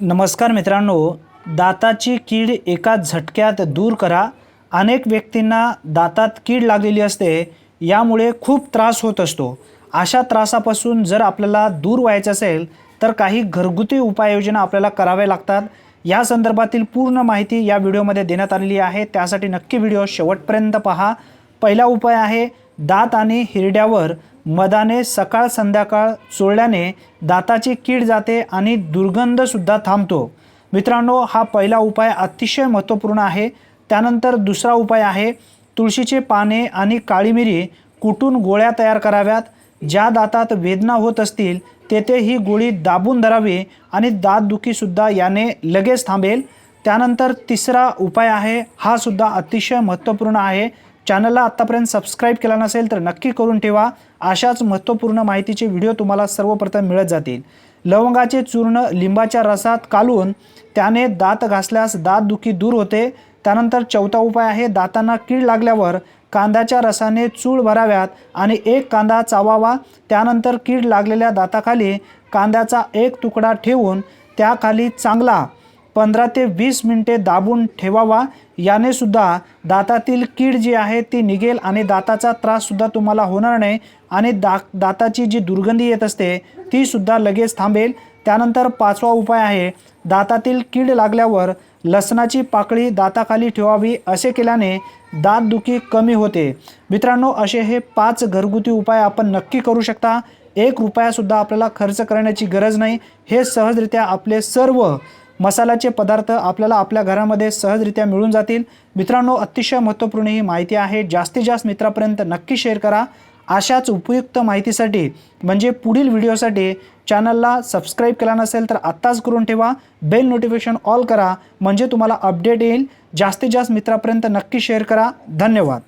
नमस्कार मित्रांनो दाताची कीड एका झटक्यात दूर करा. अनेक व्यक्तींना दातात कीड लागलेली असते यामुळे खूप त्रास होत असतो. अशा त्रासापासून जर आपल्याला दूर व्हायचं असेल तर काही घरगुती उपाययोजना आपल्याला कराव्या लागतात. या संदर्भातील पूर्ण माहिती या व्हिडिओमध्ये देण्यात आलेली आहे. त्यासाठी नक्की व्हिडिओ शेवटपर्यंत पहा. पहिला उपाय आहे दात आणि हिरड्यावर मधाने सकाळ संध्याकाळ चोळल्याने दाताची कीड जाते आणि दुर्गंधसुद्धा थांबतो. मित्रांनो हा पहिला उपाय अतिशय महत्त्वपूर्ण आहे. त्यानंतर दुसरा उपाय आहे तुळशीचे पाने आणि काळी मिरी कुटून गोळ्या तयार कराव्यात. ज्या दातात वेदना होत असतील तेथे ही गोळी दाबून धरावी आणि दातदुखीसुद्धा याने लगेच थांबेल. त्यानंतर तिसरा उपाय आहे हा सुद्धा अतिशय महत्त्वपूर्ण आहे. चॅनलला आत्तापर्यंत सबस्क्राईब केला नसेल तर नक्की करून ठेवा. अशाच महत्त्वपूर्ण माहितीचे व्हिडिओ तुम्हाला सर्वप्रथम मिळत जातील. लवंगाचे चूर्ण लिंबाच्या रसात कालून त्याने दात घासल्यास दातदुखी दूर होते. त्यानंतर चौथा उपाय आहे दातांना कीड लागल्यावर कांद्याच्या रसाने चूळ भराव्यात आणि एक कांदा चावावा. त्यानंतर कीड लागलेल्या दाताखाली कांद्याचा एक तुकडा ठेवून त्याखाली चांगला पंधरा ते वीस मिनिटे दाबून ठेवावा. याने सुद्धा दातातील कीड जी आहे ती निघेल आणि दाताचा त्राससुद्धा तुम्हाला होणार नाही आणि दा दाताची जी दुर्गंधी येत असते तीसुद्धा लगेच थांबेल. त्यानंतर पाचवा उपाय आहे दातातील कीड लागल्यावर लसणाची पाकळी दाताखाली ठेवावी असे केल्याने दातदुखी कमी होते. मित्रांनो असे हे पाच घरगुती उपाय आपण नक्की करू शकता. एक रुपयासुद्धा आपल्याला खर्च करण्याची गरज नाही. हे सहजरित्या आपले सर्व मसाल्याचे पदार्थ आपल्याला आपल्या घरामध्ये सहजरित्या मिळून जातील. मित्रांनो अतिशय महत्त्वपूर्ण ही माहिती आहे. जास्तीत जास्त मित्रापर्यंत नक्की शेअर करा. अशाच उपयुक्त माहितीसाठी म्हणजे पुढील व्हिडिओसाठी चॅनलला सबस्क्राईब केला नसेल तर आत्ताच करून ठेवा. बेल नोटिफिकेशन ऑल करा. म्हणजे तुम्हाला अपडेट येईल. जास्तीत जास्त मित्रापर्यंत नक्की शेअर करा. धन्यवाद.